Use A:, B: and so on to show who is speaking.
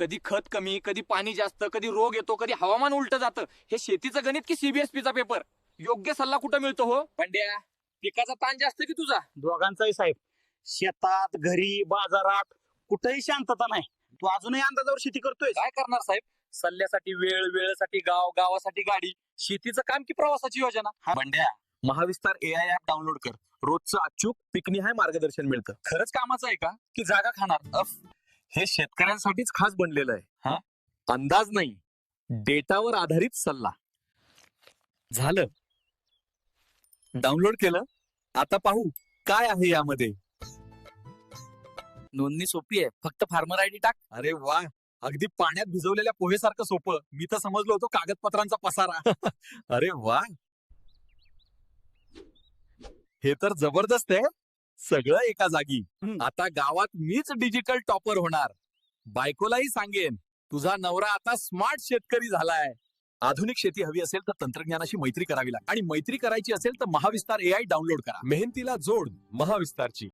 A: कधी खत कमी कधी पाणी जास्त कधी रोग येतो कधी हवामान उलट जातं. हे शेतीचं गणित की सीबीएसपी चा पेपर योग्य सल्ला कुठं मिळतो हो? पंड्या पिकाचा ताण जास्त की तुझा?
B: दोघांचाही साहेब. शेतात घरी बाजारात कुठेही शांतता नाही. तू अजूनही अंदाजावर शेती करतोय
A: काय करणार साहेब? सल्ल्यासाठी वेळ वेळेसाठी गाव गावासाठी गाडी शेतीचं काम की प्रवासाची योजना?
C: बंड्या महाविस्तार एआय ऍप डाउनलोड कर. रोजचं अचूक पिकनिहाय मार्गदर्शन मिळतं.
A: खरंच कामाचं आहे का? की जागा खाणार?
C: अफ, हे शेतकऱ्यांसाठीच खास बनलेलं आहे.
A: हा?
C: अंदाज नाही. डेटावर आधारित सल्ला. झालं. डाउनलोड केलं. आता पाहू काय आहे यामध्ये.
A: नोंदणी सोपी आहे. फक्त फार्मर आयडी टाक.
C: अरे वा. अगदी पाण्यात भिजवलेल्या पोहेसारखं सोपं. मी तर समजलो होतो कागदपत्रांचा पसारा. अरे वा. हे तर जबरदस्त आहे. सगळं एका जागी. आता गावात मीच डिजिटल टॉपर होणार. बायकोलाही सांगेन तुझा नवरा आता स्मार्ट शेतकरी झालाय. आधुनिक शेती हवी असेल तर तंत्रज्ञानाशी मैत्री करावी लागेल आणि मैत्री करायची असेल तर महाविस्तार एआय डाउनलोड करा. मेहनतीला जोड महाविस्तारची.